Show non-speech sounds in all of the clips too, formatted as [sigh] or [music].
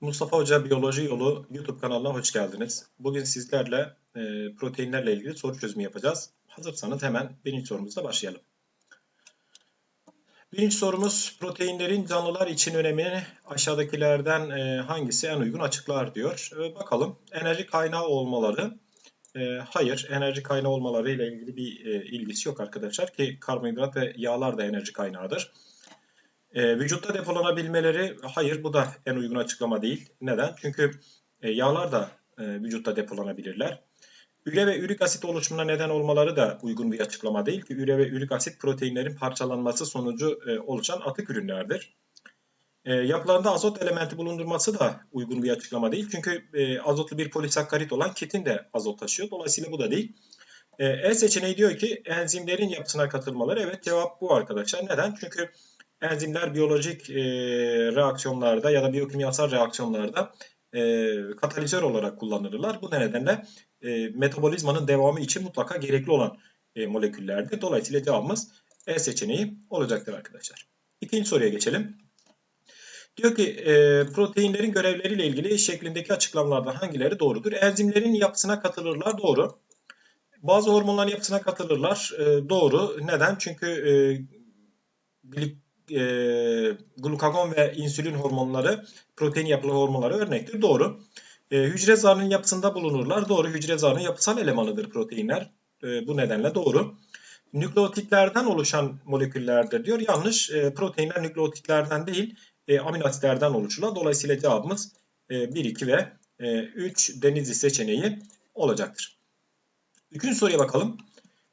Mustafa Hoca Biyoloji Yolu YouTube kanalına hoş geldiniz. Bugün sizlerle e, proteinlerle ilgili soru çözümü yapacağız. Hazırsanız hemen birinci sorumuzla başlayalım. Birinci sorumuz proteinlerin canlılar için önemini aşağıdakilerden e, hangisi en uygun açıklar diyor. E, bakalım enerji kaynağı olmaları. E, hayır enerji kaynağı olmaları ile ilgili bir e, ilgisi yok arkadaşlar ki karbonhidrat ve yağlar da enerji kaynağıdır. E, vücutta depolanabilmeleri hayır bu da en uygun açıklama değil. Neden? Çünkü e, yağlar da e, vücutta depolanabilirler. Üre ve ürik asit oluşumuna neden olmaları da uygun bir açıklama değil ki üre ve ürik asit proteinlerin parçalanması sonucu e, oluşan atık ürünlerdir. E, yapılarında azot elementi bulundurması da uygun bir açıklama değil. Çünkü e, azotlu bir polisakkarit olan kitin de azot taşıyor. Dolayısıyla bu da değil. E, e seçeneği diyor ki enzimlerin yapısına katılmaları. Evet cevap bu arkadaşlar. Neden? Çünkü enzimler biyolojik e, reaksiyonlarda ya da biyokimyasal reaksiyonlarda e, katalizör olarak kullanılırlar. Bu nedenle e, metabolizmanın devamı için mutlaka gerekli olan e, moleküllerdir. Dolayısıyla cevabımız E seçeneği olacaktır arkadaşlar. İkinci soruya geçelim. Diyor ki e, proteinlerin görevleriyle ilgili şeklindeki açıklamalardan hangileri doğrudur? Enzimlerin yapısına katılırlar doğru. Bazı hormonların yapısına katılırlar e, doğru. Neden? Çünkü e, e, glukagon ve insülin hormonları protein yapılı hormonları örnektir. Doğru. E, hücre zarının yapısında bulunurlar. Doğru. Hücre zarının yapısal elemanıdır proteinler. E, bu nedenle doğru. Nükleotitlerden oluşan moleküllerdir diyor. Yanlış. E, proteinler nükleotitlerden değil e, amino asitlerden oluşurlar. Dolayısıyla cevabımız e, 1, 2 ve e, 3 denizli seçeneği olacaktır. Üçüncü soruya bakalım.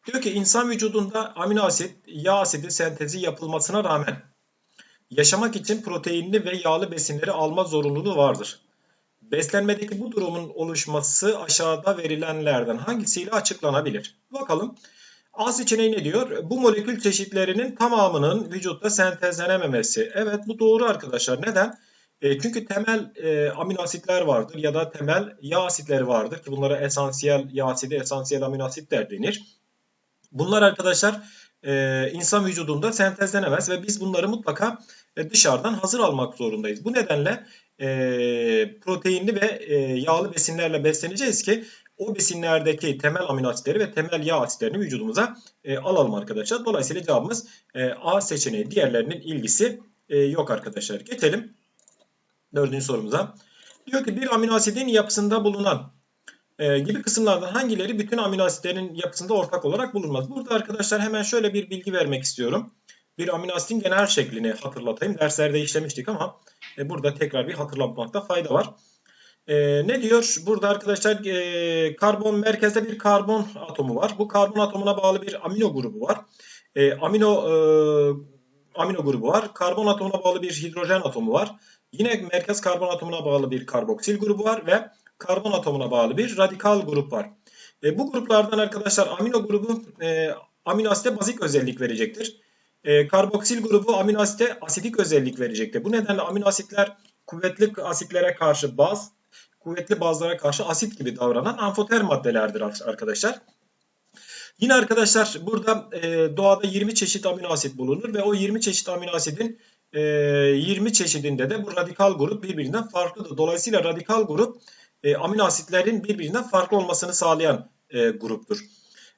Diyor ki insan vücudunda amino asit, yağ asidi sentezi yapılmasına rağmen yaşamak için proteinli ve yağlı besinleri alma zorunluluğu vardır. Beslenmedeki bu durumun oluşması aşağıda verilenlerden hangisiyle açıklanabilir? Bakalım. A seçeneği ne diyor? Bu molekül çeşitlerinin tamamının vücutta sentezlenememesi. Evet bu doğru arkadaşlar. Neden? E, çünkü temel e, amino asitler vardır ya da temel yağ asitleri vardır ki bunlara esansiyel yağ asidi, esansiyel amino asitler denir. Bunlar arkadaşlar e, insan vücudunda sentezlenemez ve biz bunları mutlaka e, dışarıdan hazır almak zorundayız. Bu nedenle e, proteinli ve yağlı besinlerle besleneceğiz ki o besinlerdeki temel amino asitleri ve temel yağ asitlerini vücudumuza alalım arkadaşlar. Dolayısıyla cevabımız A seçeneği. Diğerlerinin ilgisi yok arkadaşlar. Geçelim dördüncü sorumuza. Diyor ki bir amino asidin yapısında bulunan e, gibi kısımlardan hangileri bütün amino asitlerin yapısında ortak olarak bulunmaz? Burada arkadaşlar hemen şöyle bir bilgi vermek istiyorum. Bir amino asitin genel şeklini hatırlatayım. Derslerde işlemiştik ama e, burada tekrar bir hatırlatmakta fayda var. E, ne diyor? Burada arkadaşlar e, karbon merkezde bir karbon atomu var. Bu karbon atomuna bağlı bir amino grubu var. E, amino e, amino grubu var. Karbon atomuna bağlı bir hidrojen atomu var. Yine merkez karbon atomuna bağlı bir karboksil grubu var ve karbon atomuna bağlı bir radikal grup var. E, bu gruplardan arkadaşlar amino grubu e, amino asite bazik özellik verecektir. E, karboksil grubu amino asite asidik özellik verecektir. Bu nedenle amino asitler kuvvetli asitlere karşı baz, kuvvetli bazlara karşı asit gibi davranan amfoter maddelerdir arkadaşlar. Yine arkadaşlar burada e, doğada 20 çeşit amino asit bulunur ve o 20 çeşit amino asidin e, 20 çeşidinde de bu radikal grup birbirinden farklıdır. Dolayısıyla radikal grup e, amino asitlerin birbirinden farklı olmasını sağlayan e, gruptur.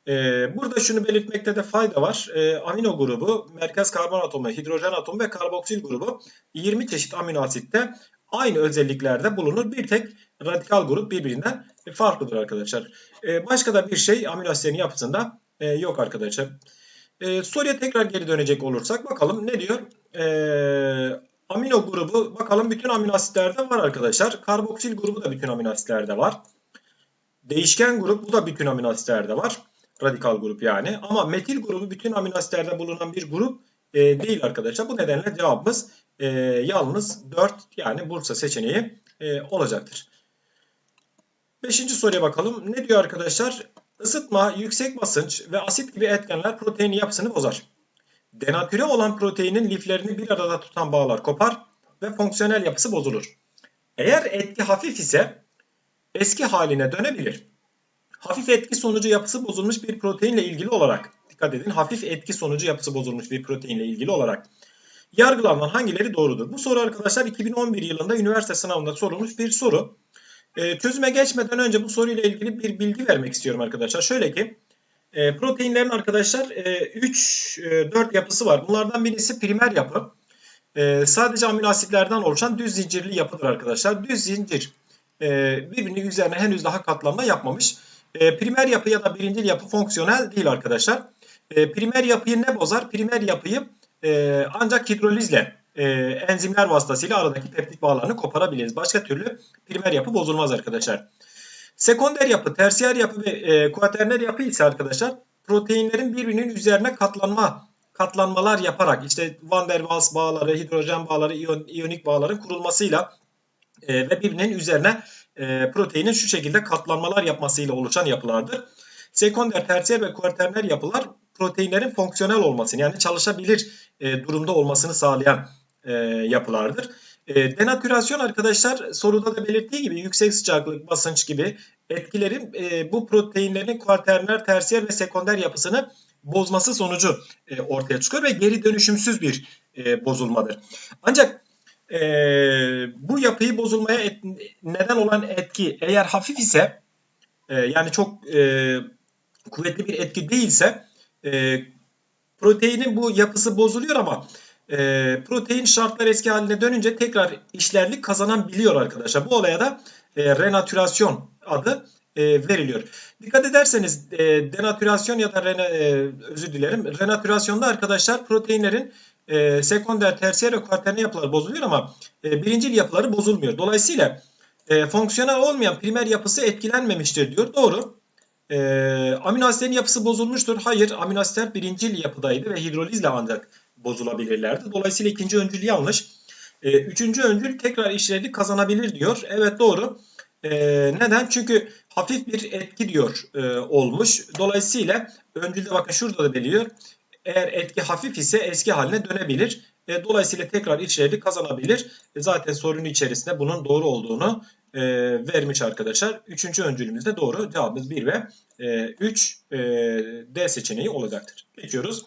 E, burada şunu belirtmekte de fayda var. E, amino grubu, merkez karbon atomu, hidrojen atomu ve karboksil grubu 20 çeşit amino asitte aynı özelliklerde bulunur. Bir tek radikal grup birbirinden farklıdır arkadaşlar. E, başka da bir şey amino asitlerin yapısında e, yok arkadaşlar. E, soruya tekrar geri dönecek olursak bakalım ne diyor? E, Amino grubu bakalım bütün amino asitlerde var arkadaşlar. Karboksil grubu da bütün amino asitlerde var. Değişken grup bu da bütün amino asitlerde var. Radikal grup yani. Ama metil grubu bütün amino asitlerde bulunan bir grup e, değil arkadaşlar. Bu nedenle cevabımız e, yalnız 4 yani Bursa seçeneği e, olacaktır. Beşinci soruya bakalım. Ne diyor arkadaşlar? Isıtma, yüksek basınç ve asit gibi etkenler protein yapısını bozar. Denatüre olan proteinin liflerini bir arada tutan bağlar kopar ve fonksiyonel yapısı bozulur. Eğer etki hafif ise eski haline dönebilir. Hafif etki sonucu yapısı bozulmuş bir proteinle ilgili olarak dikkat edin hafif etki sonucu yapısı bozulmuş bir proteinle ilgili olarak yargılanan hangileri doğrudur? Bu soru arkadaşlar 2011 yılında üniversite sınavında sorulmuş bir soru. E, çözüme geçmeden önce bu soruyla ilgili bir bilgi vermek istiyorum arkadaşlar. Şöyle ki e, proteinlerin arkadaşlar 3 e, 4 e, yapısı var. Bunlardan birisi primer yapı. E, sadece amino asitlerden oluşan düz zincirli yapıdır arkadaşlar. Düz zincir e, birbirinin üzerine henüz daha katlanma yapmamış. E, primer yapı ya da birincil yapı fonksiyonel değil arkadaşlar. E, primer yapıyı ne bozar? Primer yapıyı e, ancak hidrolizle e, enzimler vasıtasıyla aradaki peptit bağlarını koparabiliriz. Başka türlü primer yapı bozulmaz arkadaşlar. Sekonder yapı, tersiyer yapı ve e, kuaterner yapı ise arkadaşlar proteinlerin birbirinin üzerine katlanma katlanmalar yaparak işte Van der Waals bağları, hidrojen bağları, iyon, iyonik bağların kurulmasıyla e, ve birbirinin üzerine e, proteinin şu şekilde katlanmalar yapmasıyla oluşan yapılardır. Sekonder, tersiyer ve kuaterner yapılar proteinlerin fonksiyonel olmasını yani çalışabilir e, durumda olmasını sağlayan e, yapılardır. E, denatürasyon arkadaşlar soruda da belirttiği gibi yüksek sıcaklık, basınç gibi etkilerin e, bu proteinlerin kuaterner, tersiyer ve sekonder yapısını bozması sonucu e, ortaya çıkıyor ve geri dönüşümsüz bir e, bozulmadır. Ancak e, bu yapıyı bozulmaya et, neden olan etki eğer hafif ise e, yani çok e, kuvvetli bir etki değilse e, proteinin bu yapısı bozuluyor ama e, protein şartlar eski haline dönünce tekrar işlerlik kazanabiliyor arkadaşlar. Bu olaya da e, renatürasyon adı e, veriliyor. Dikkat ederseniz e, denatürasyon ya da rena, e, özür dilerim renatürasyonda arkadaşlar proteinlerin e, sekonder, tersiyer ve kuaterner yapıları bozuluyor ama e, birincil yapıları bozulmuyor. Dolayısıyla e, fonksiyonel olmayan primer yapısı etkilenmemiştir diyor. Doğru. E, amino asitlerin yapısı bozulmuştur. Hayır, amino asitler birincil yapıdaydı ve hidrolizle ancak bozulabilirlerdi. Dolayısıyla ikinci öncül yanlış. E, üçüncü öncül tekrar işlevlik kazanabilir diyor. Evet doğru. E, neden? Çünkü hafif bir etki diyor e, olmuş. Dolayısıyla öncülde bakın şurada da belirliyor. Eğer etki hafif ise eski haline dönebilir. E, dolayısıyla tekrar işlevlik kazanabilir. E, zaten sorunun içerisinde bunun doğru olduğunu e, vermiş arkadaşlar. Üçüncü öncülümüz de doğru. Cevabımız 1 ve e, 3 e, D seçeneği olacaktır. Geçiyoruz.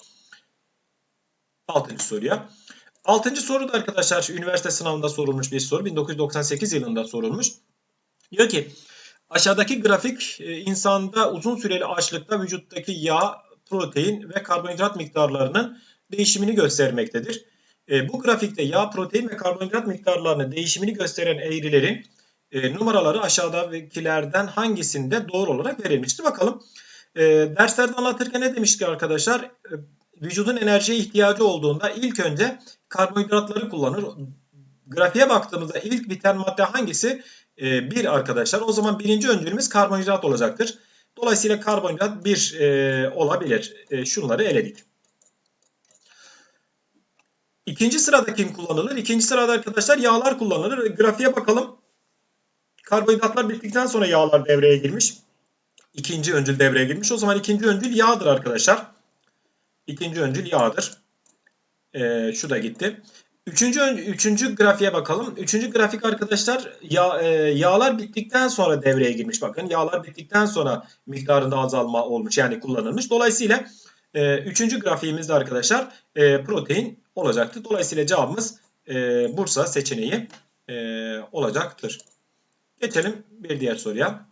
Altıncı soruya. Altıncı soru da arkadaşlar üniversite sınavında sorulmuş bir soru. 1998 yılında sorulmuş. Diyor ki aşağıdaki grafik e, insanda uzun süreli açlıkta vücuttaki yağ, protein ve karbonhidrat miktarlarının değişimini göstermektedir. E, bu grafikte yağ, protein ve karbonhidrat miktarlarının değişimini gösteren eğrilerin e, numaraları aşağıdakilerden hangisinde doğru olarak verilmiştir? Bakalım. Derslerde anlatırken ne demiştik arkadaşlar? Vücudun enerjiye ihtiyacı olduğunda ilk önce karbonhidratları kullanır. Grafiğe baktığımızda ilk biten madde hangisi? Ee, bir arkadaşlar. O zaman birinci öncülümüz karbonhidrat olacaktır. Dolayısıyla karbonhidrat bir e, olabilir. E, şunları eledik. İkinci sırada kim kullanılır? İkinci sırada arkadaşlar yağlar kullanılır. Grafiğe bakalım. Karbonhidratlar bittikten sonra yağlar devreye girmiş. İkinci öncül devreye girmiş. O zaman ikinci öncül yağdır arkadaşlar. İkinci öncül yağdır. Ee, şu da gitti. Üçüncü, üçüncü grafiğe bakalım. Üçüncü grafik arkadaşlar yağ, e, yağlar bittikten sonra devreye girmiş. Bakın yağlar bittikten sonra miktarında azalma olmuş yani kullanılmış. Dolayısıyla e, üçüncü grafiğimizde arkadaşlar e, protein olacaktır. Dolayısıyla cevabımız e, Bursa seçeneği e, olacaktır. Geçelim bir diğer soruya.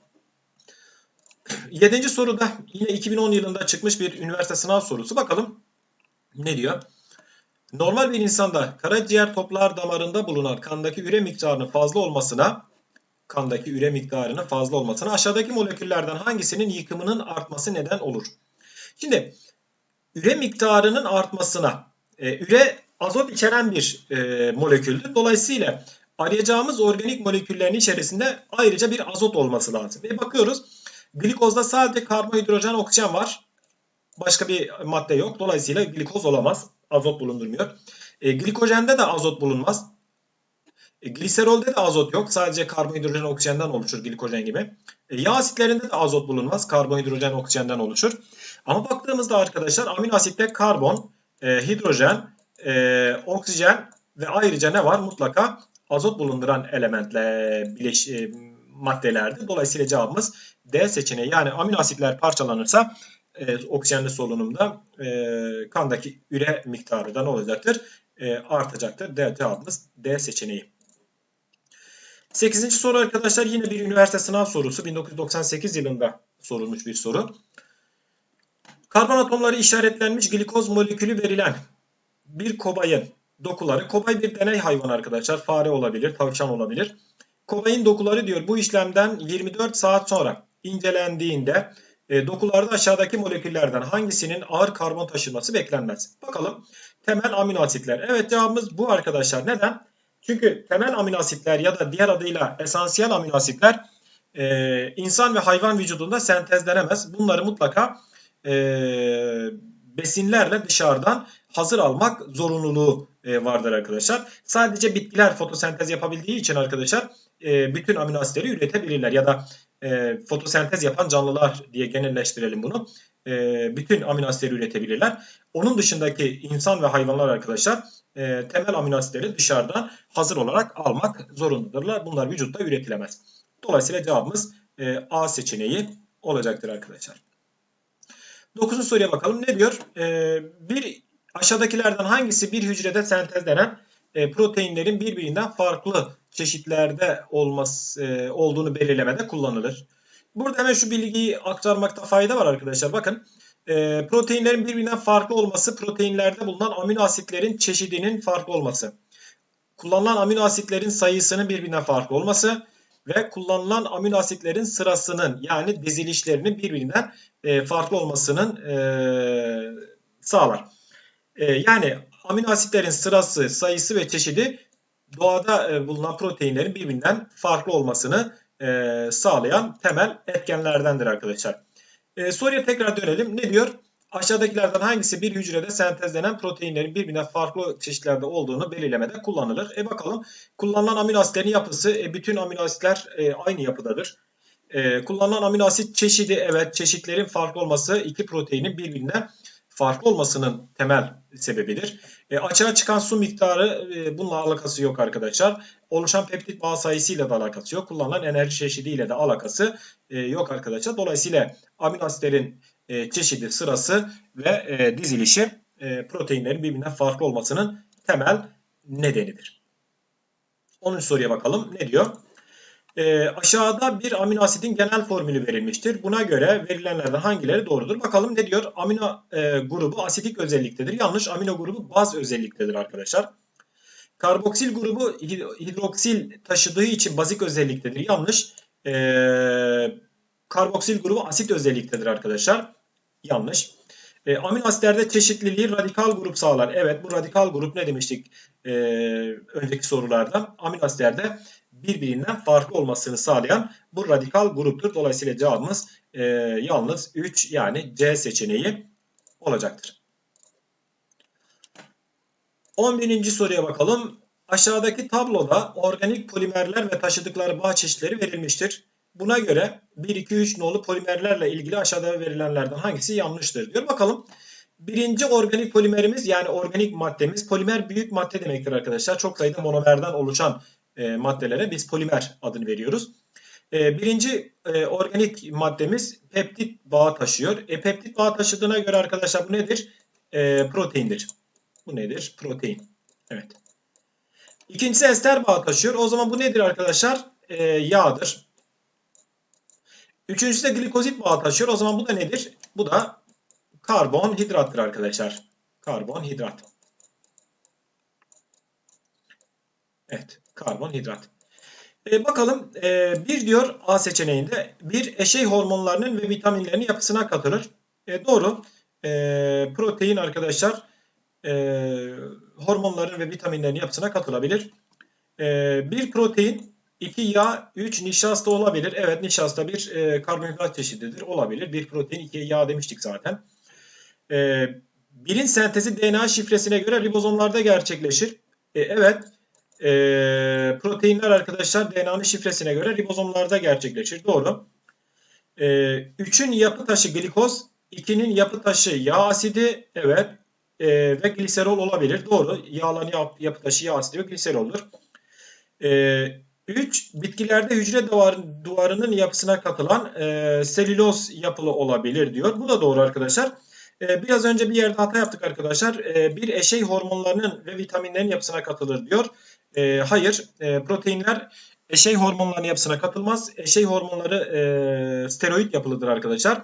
[clears throat] Yedinci soruda yine 2010 yılında çıkmış bir üniversite sınav sorusu. Bakalım ne diyor? Normal bir insanda karaciğer toplar damarında bulunan kandaki üre miktarının fazla olmasına kandaki üre miktarının fazla olmasına aşağıdaki moleküllerden hangisinin yıkımının artması neden olur? Şimdi üre miktarının artmasına e, üre azot içeren bir e, moleküldür. Dolayısıyla arayacağımız organik moleküllerin içerisinde ayrıca bir azot olması lazım. Ve bakıyoruz Glikozda sadece karbonhidrojen oksijen var. Başka bir madde yok. Dolayısıyla glikoz olamaz. Azot bulundurmuyor. E, glikojende de azot bulunmaz. E, gliserolde de azot yok. Sadece karbonhidrojen oksijenden oluşur glikojen gibi. E, yağ asitlerinde de azot bulunmaz. Karbonhidrojen oksijenden oluşur. Ama baktığımızda arkadaşlar amino asitte karbon, e, hidrojen, e, oksijen ve ayrıca ne var? Mutlaka azot bulunduran elementle bileş, e, maddelerdi. Dolayısıyla cevabımız D seçeneği. Yani amino asitler parçalanırsa e, oksijenli solunumda e, kandaki üre miktarı da ne olacaktır? e, artacaktır. D cevabımız D seçeneği. 8. soru arkadaşlar yine bir üniversite sınav sorusu. 1998 yılında sorulmuş bir soru. Karbon atomları işaretlenmiş glikoz molekülü verilen bir kobayın dokuları. Kobay bir deney hayvanı arkadaşlar. Fare olabilir, tavşan olabilir. Kobayın dokuları diyor bu işlemden 24 saat sonra incelendiğinde e, dokularda aşağıdaki moleküllerden hangisinin ağır karbon taşıması beklenmez? Bakalım temel amino asitler. Evet cevabımız bu arkadaşlar. Neden? Çünkü temel amino asitler ya da diğer adıyla esansiyel amino asitler e, insan ve hayvan vücudunda sentezlenemez. Bunları mutlaka e, besinlerle dışarıdan hazır almak zorunluluğu e, vardır arkadaşlar. Sadece bitkiler fotosentez yapabildiği için arkadaşlar e, bütün amino asitleri üretebilirler ya da e, fotosentez yapan canlılar diye genelleştirelim bunu. E, bütün amino asitleri üretebilirler. Onun dışındaki insan ve hayvanlar arkadaşlar e, temel amino asitleri dışarıdan hazır olarak almak zorundadırlar. Bunlar vücutta üretilemez. Dolayısıyla cevabımız e, A seçeneği olacaktır arkadaşlar. Dokuzuncu soruya bakalım. Ne diyor? E, bir aşağıdakilerden hangisi bir hücrede sentezlenen e, proteinlerin birbirinden farklı çeşitlerde olması e, olduğunu belirlemede kullanılır. Burada hemen şu bilgiyi aktarmakta fayda var arkadaşlar. Bakın e, proteinlerin birbirinden farklı olması proteinlerde bulunan amino asitlerin çeşidinin farklı olması. Kullanılan amino asitlerin sayısının birbirinden farklı olması ve kullanılan amino asitlerin sırasının yani dizilişlerinin birbirinden farklı olmasının sağlar. Yani amino asitlerin sırası, sayısı ve çeşidi doğada e, bulunan proteinlerin birbirinden farklı olmasını e, sağlayan temel etkenlerdendir arkadaşlar. E, soruya tekrar dönelim. Ne diyor? Aşağıdakilerden hangisi bir hücrede sentezlenen proteinlerin birbirinden farklı çeşitlerde olduğunu belirlemede kullanılır? E bakalım kullanılan amino asitlerin yapısı bütün amino asitler aynı yapıdadır. Kullanılan amino asit çeşidi evet çeşitlerin farklı olması iki proteinin birbirinden farklı olmasının temel sebebidir. E, açığa çıkan su miktarı e, bununla alakası yok arkadaşlar. Oluşan peptit bağ sayısıyla da alakası yok. Kullanılan enerji çeşidiyle de alakası e, yok arkadaşlar. Dolayısıyla amino asitlerin e, çeşidi, sırası ve e, dizilişi e, proteinlerin birbirinden farklı olmasının temel nedenidir. 10. soruya bakalım. Ne diyor? E, aşağıda bir amino asidin genel formülü verilmiştir. Buna göre verilenlerden hangileri doğrudur? Bakalım ne diyor? Amino e, grubu asitik özelliktedir. Yanlış. Amino grubu baz özelliktedir arkadaşlar. Karboksil grubu hidroksil taşıdığı için bazik özelliktedir. Yanlış. E, karboksil grubu asit özelliktedir arkadaşlar. Yanlış. E, amino asitlerde çeşitliliği radikal grup sağlar. Evet bu radikal grup ne demiştik e, önceki sorularda? Amino asitlerde birbirinden farklı olmasını sağlayan bu radikal gruptur. Dolayısıyla cevabımız e, yalnız 3 yani C seçeneği olacaktır. 11. soruya bakalım. Aşağıdaki tabloda organik polimerler ve taşıdıkları bağ çeşitleri verilmiştir. Buna göre 1, 2, 3 nolu polimerlerle ilgili aşağıda verilenlerden hangisi yanlıştır diyor. Bakalım. Birinci organik polimerimiz yani organik maddemiz polimer büyük madde demektir arkadaşlar. Çok sayıda monomerden oluşan e, maddelere biz polimer adını veriyoruz. E, birinci e, organik maddemiz peptit bağı taşıyor. E, peptit bağı taşıdığına göre arkadaşlar bu nedir? E, proteindir. Bu nedir? Protein. Evet. İkincisi ester bağı taşıyor. O zaman bu nedir arkadaşlar? E, yağdır. Üçüncüsü de glikozit bağı taşıyor. O zaman bu da nedir? Bu da karbonhidrattır arkadaşlar. Karbonhidrat. Evet. Karbonhidrat. E, bakalım e, bir diyor A seçeneğinde bir eşey hormonlarının ve vitaminlerin yapısına katılır. E, doğru. E, protein arkadaşlar e, hormonların ve vitaminlerin yapısına katılabilir. E, bir protein, iki yağ, üç nişasta olabilir. Evet nişasta bir e, karbonhidrat çeşididir. Olabilir. Bir protein, iki yağ demiştik zaten. E, birin sentezi DNA şifresine göre ribozomlarda gerçekleşir. E, evet e, proteinler arkadaşlar DNA'nın şifresine göre ribozomlarda gerçekleşir. Doğru. E, 3'ün yapı taşı glikoz, 2'nin yapı taşı yağ asidi, evet e, ve gliserol olabilir. Doğru. Yağların yap, yapı taşı yağ asidi ve gliseroldur. E, 3. Bitkilerde hücre duvar, duvarının yapısına katılan e, selüloz yapılı olabilir diyor. Bu da doğru arkadaşlar. E, biraz önce bir yerde hata yaptık arkadaşlar. E, bir eşey hormonlarının ve vitaminlerin yapısına katılır diyor. E, hayır, e, proteinler eşey hormonlarının yapısına katılmaz. Eşey hormonları e, steroid yapılıdır arkadaşlar.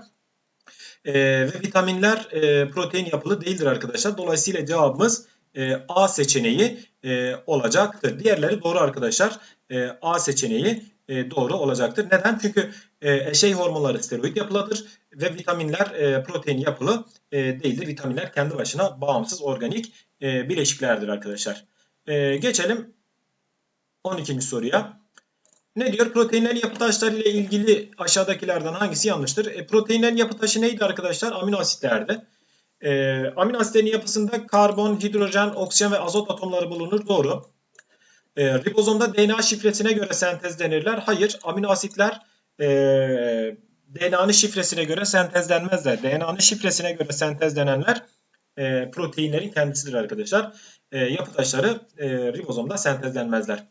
E, ve vitaminler e, protein yapılı değildir arkadaşlar. Dolayısıyla cevabımız e, A seçeneği e, olacaktır. Diğerleri doğru arkadaşlar. E, A seçeneği e, doğru olacaktır. Neden? Çünkü e, eşey hormonları steroid yapılıdır ve vitaminler e, protein yapılı e, değildir. Vitaminler kendi başına bağımsız organik e, bileşiklerdir arkadaşlar. E, geçelim 12. soruya. Ne diyor? Proteinlerin yapı taşları ile ilgili aşağıdakilerden hangisi yanlıştır? E, proteinlerin yapı taşı neydi arkadaşlar? Amino asitlerdi. E, amino asitlerin yapısında karbon, hidrojen, oksijen ve azot atomları bulunur. Doğru. E, ribozomda DNA şifresine göre sentezlenirler. Hayır. Amino asitler e, DNA'nın şifresine göre sentezlenmezler. DNA'nın şifresine göre sentezlenenler e, proteinlerin kendisidir arkadaşlar. E, yapı taşları e, ribozomda sentezlenmezler.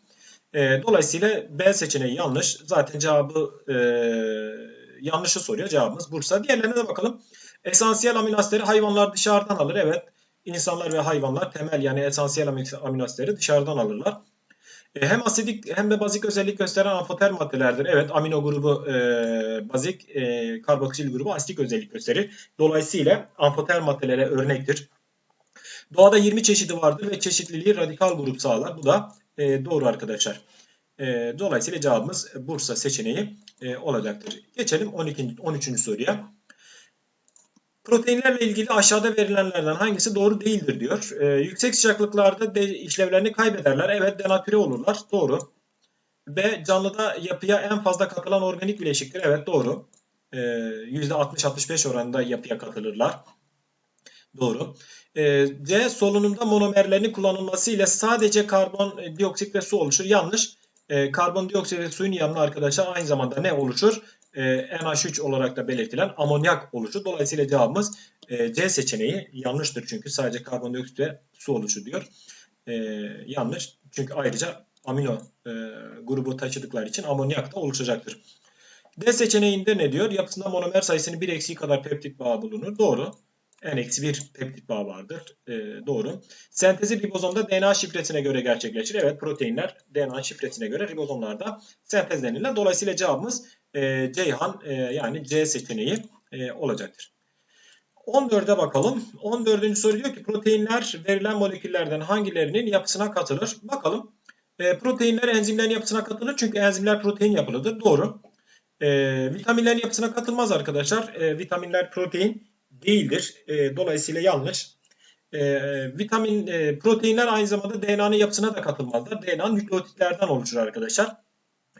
E, dolayısıyla B seçeneği yanlış. Zaten cevabı e, yanlışı soruyor. Cevabımız Bursa. Diğerlerine de bakalım. Esansiyel amino asitleri hayvanlar dışarıdan alır. Evet. İnsanlar ve hayvanlar temel yani esansiyel amino asitleri dışarıdan alırlar. E, hem asidik hem de bazik özellik gösteren amfoter maddelerdir. Evet amino grubu e, bazik, e, karboksil grubu asitik özellik gösterir. Dolayısıyla amfoter maddelere örnektir. Doğada 20 çeşidi vardır ve çeşitliliği radikal grup sağlar. Bu da e, doğru arkadaşlar. E, dolayısıyla cevabımız Bursa seçeneği e, olacaktır. Geçelim 12. 13. soruya. Proteinlerle ilgili aşağıda verilenlerden hangisi doğru değildir diyor. E, yüksek sıcaklıklarda de işlevlerini kaybederler. Evet denatüre olurlar. Doğru. B canlıda yapıya en fazla katılan organik bileşiktir. Evet doğru. E, %60-65 oranında yapıya katılırlar. Doğru. E, C solunumda monomerlerin kullanılması ile sadece karbon dioksit ve su oluşur. Yanlış. E, karbondioksit ve suyun yanına arkadaşlar aynı zamanda ne oluşur? E, NH3 olarak da belirtilen amonyak oluşur. Dolayısıyla cevabımız e, C seçeneği yanlıştır. Çünkü sadece karbondioksit ve su oluşur diyor. E, yanlış. Çünkü ayrıca amino e, grubu taşıdıkları için amonyak da oluşacaktır. D seçeneğinde ne diyor? Yapısında monomer sayısının bir eksiği kadar peptit bağı bulunur. Doğru. N-1 peptit bağı vardır. E, doğru. Sentezi ribozomda DNA şifresine göre gerçekleşir. Evet proteinler DNA şifresine göre ribozomlarda sentezlenirler. Dolayısıyla cevabımız e, Ceyhan e, yani C seçeneği e, olacaktır. 14'e bakalım. 14. soru diyor ki proteinler verilen moleküllerden hangilerinin yapısına katılır? Bakalım. E, proteinler enzimlerin yapısına katılır çünkü enzimler protein yapılıdır. Doğru. E, vitaminlerin yapısına katılmaz arkadaşlar. E, vitaminler protein değildir. E, dolayısıyla yanlış. E, vitamin, e, proteinler aynı zamanda DNA'nın yapısına da katılmazlar. DNA nükleotitlerden oluşur arkadaşlar.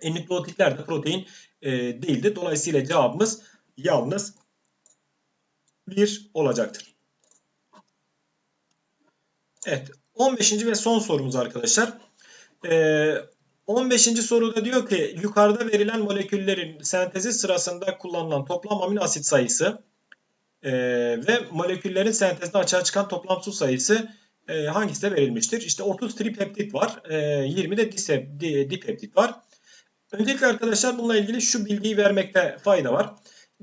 E, nükleotitler de protein e, değildir. Dolayısıyla cevabımız yalnız bir olacaktır. Evet. 15. ve son sorumuz arkadaşlar. Ee, 15. soruda diyor ki yukarıda verilen moleküllerin sentezi sırasında kullanılan toplam amino asit sayısı e, ve moleküllerin sentezinde açığa çıkan toplam su sayısı e, hangisi de verilmiştir? İşte 30 tripeptit var. E, 20 de dipeptit var. Öncelikle arkadaşlar bununla ilgili şu bilgiyi vermekte fayda var.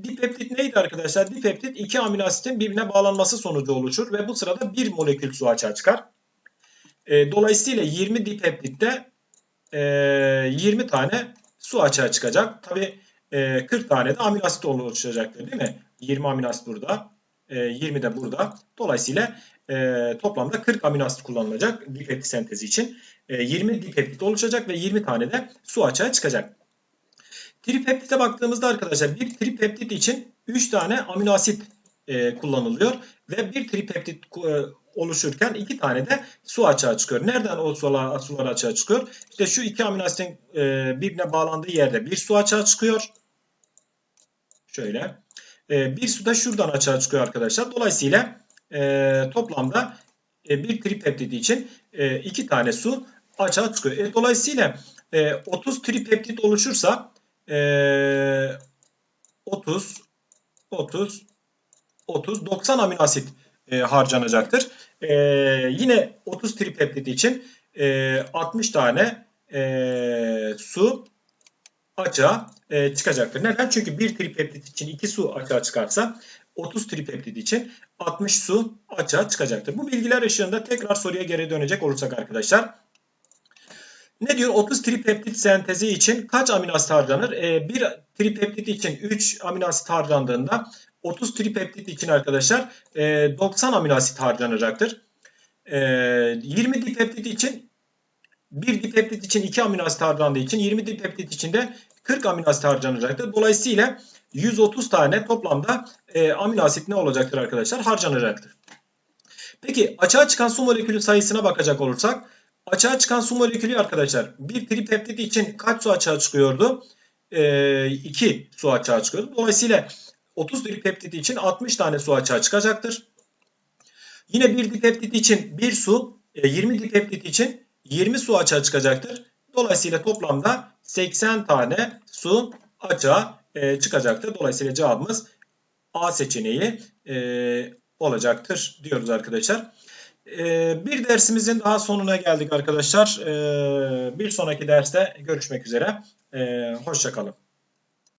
Dipeptit neydi arkadaşlar? Dipeptit iki amino asitin birbirine bağlanması sonucu oluşur ve bu sırada bir molekül su açığa çıkar. E, dolayısıyla 20 dipeptitte e, 20 tane su açığa çıkacak. Tabi e, 40 tane de amino asit oluşacaktır değil mi? 20 amino asit burada. E, 20 de burada. Dolayısıyla e, toplamda 40 amino asit kullanılacak dipeptit sentezi için. E, 20 dipeptit oluşacak ve 20 tane de su açığa çıkacak. Tripeptite baktığımızda arkadaşlar bir tripeptit için 3 tane amino asit e, kullanılıyor ve bir tripeptit e, oluşurken 2 tane de su açığa çıkıyor. Nereden o sular, sular açığa çıkıyor? İşte şu iki amino asitin e, birbirine bağlandığı yerde bir su açığa çıkıyor. Şöyle. E, bir su da şuradan açığa çıkıyor arkadaşlar. Dolayısıyla e, toplamda e, bir tripeptit için e, iki tane su açığa çıkıyor. E, dolayısıyla e, 30 tripeptit oluşursa e, 30 30 30 90 amino asit e, harcanacaktır. E, yine 30 tripeptit için e, 60 tane e, su açığa e, çıkacaktır. Neden? Çünkü bir tripeptit için 2 su açığa çıkarsa 30 tripeptit için 60 su açığa çıkacaktır. Bu bilgiler ışığında tekrar soruya geri dönecek olursak arkadaşlar. Ne diyor? 30 tripeptit sentezi için kaç amino asit harcanır? Ee, bir tripeptit için 3 amino asit harcandığında 30 tripeptit için arkadaşlar e, 90 amino asit harcanacaktır. E, 20 dipeptit için bir dipeptit için 2 amino asit harcandığı için 20 dipeptit için de 40 amino asit harcanacaktır. Dolayısıyla 130 tane toplamda e, amino asit ne olacaktır arkadaşlar? Harcanacaktır. Peki açığa çıkan su molekülü sayısına bakacak olursak açığa çıkan su molekülü arkadaşlar bir tripeptit için kaç su açığa çıkıyordu? 2 e, su açığa çıkıyordu. Dolayısıyla 30 tripeptit için 60 tane su açığa çıkacaktır. Yine bir dipeptit için 1 su, 20 e, dipeptit için 20 su açığa çıkacaktır. Dolayısıyla toplamda 80 tane su açığa e, çıkacaktır. Dolayısıyla cevabımız A seçeneği e, olacaktır diyoruz arkadaşlar. Bir dersimizin daha sonuna geldik arkadaşlar. Bir sonraki derste görüşmek üzere. Hoşçakalın.